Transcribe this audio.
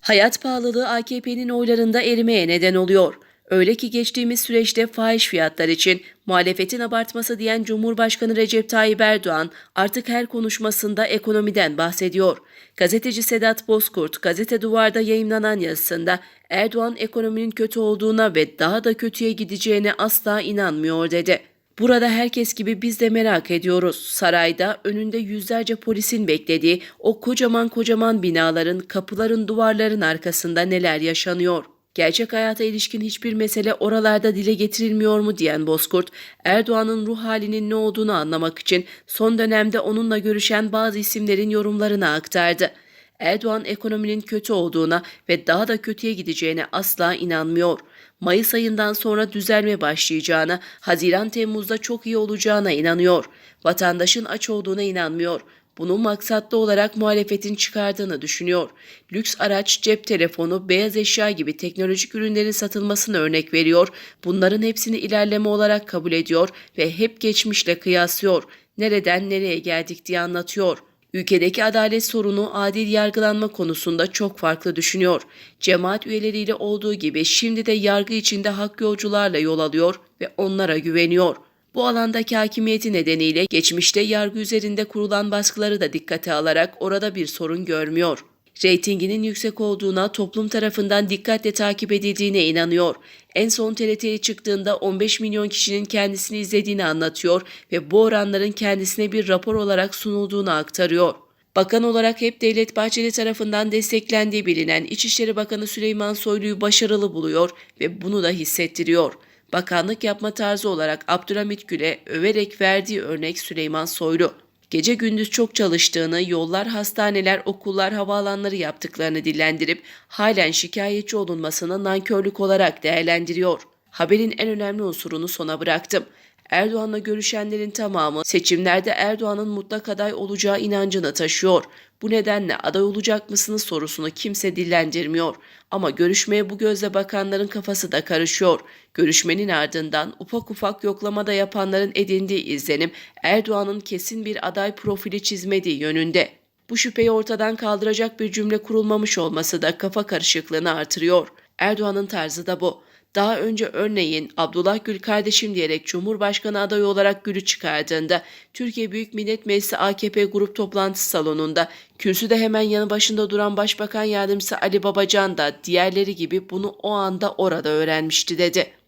Hayat pahalılığı AKP'nin oylarında erimeye neden oluyor. Öyle ki geçtiğimiz süreçte fahiş fiyatlar için muhalefetin abartması diyen Cumhurbaşkanı Recep Tayyip Erdoğan artık her konuşmasında ekonomiden bahsediyor. Gazeteci Sedat Bozkurt gazete duvarda yayımlanan yazısında Erdoğan ekonominin kötü olduğuna ve daha da kötüye gideceğine asla inanmıyor dedi. Burada herkes gibi biz de merak ediyoruz. Sarayda önünde yüzlerce polisin beklediği o kocaman kocaman binaların, kapıların, duvarların arkasında neler yaşanıyor? Gerçek hayata ilişkin hiçbir mesele oralarda dile getirilmiyor mu diyen Bozkurt, Erdoğan'ın ruh halinin ne olduğunu anlamak için son dönemde onunla görüşen bazı isimlerin yorumlarını aktardı. Erdoğan ekonominin kötü olduğuna ve daha da kötüye gideceğine asla inanmıyor. Mayıs ayından sonra düzelme başlayacağına, Haziran-Temmuz'da çok iyi olacağına inanıyor. Vatandaşın aç olduğuna inanmıyor. Bunun maksatlı olarak muhalefetin çıkardığını düşünüyor. Lüks araç, cep telefonu, beyaz eşya gibi teknolojik ürünlerin satılmasını örnek veriyor. Bunların hepsini ilerleme olarak kabul ediyor ve hep geçmişle kıyaslıyor. Nereden nereye geldik diye anlatıyor. Ülkedeki adalet sorunu adil yargılanma konusunda çok farklı düşünüyor. Cemaat üyeleriyle olduğu gibi şimdi de yargı içinde hak yolcularla yol alıyor ve onlara güveniyor. Bu alandaki hakimiyeti nedeniyle geçmişte yargı üzerinde kurulan baskıları da dikkate alarak orada bir sorun görmüyor. Reytinginin yüksek olduğuna toplum tarafından dikkatle takip edildiğine inanıyor. En son TRT'ye çıktığında 15 milyon kişinin kendisini izlediğini anlatıyor ve bu oranların kendisine bir rapor olarak sunulduğunu aktarıyor. Bakan olarak hep Devlet Bahçeli tarafından desteklendiği bilinen İçişleri Bakanı Süleyman Soylu'yu başarılı buluyor ve bunu da hissettiriyor. Bakanlık yapma tarzı olarak Abdülhamit Gül'e överek verdiği örnek Süleyman Soylu. Gece gündüz çok çalıştığını, yollar, hastaneler, okullar, havaalanları yaptıklarını dillendirip halen şikayetçi olunmasını nankörlük olarak değerlendiriyor. Haberin en önemli unsurunu sona bıraktım. Erdoğan'la görüşenlerin tamamı seçimlerde Erdoğan'ın mutlak aday olacağı inancını taşıyor. Bu nedenle aday olacak mısınız sorusunu kimse dillendirmiyor. Ama görüşmeye bu gözle bakanların kafası da karışıyor. Görüşmenin ardından ufak ufak yoklamada yapanların edindiği izlenim Erdoğan'ın kesin bir aday profili çizmediği yönünde. Bu şüpheyi ortadan kaldıracak bir cümle kurulmamış olması da kafa karışıklığını artırıyor. Erdoğan'ın tarzı da bu. Daha önce örneğin Abdullah Gül kardeşim diyerek Cumhurbaşkanı adayı olarak Gül'ü çıkardığında Türkiye Büyük Millet Meclisi AKP grup toplantısı salonunda kürsüde hemen yanı başında duran Başbakan Yardımcısı Ali Babacan da diğerleri gibi bunu o anda orada öğrenmişti dedi.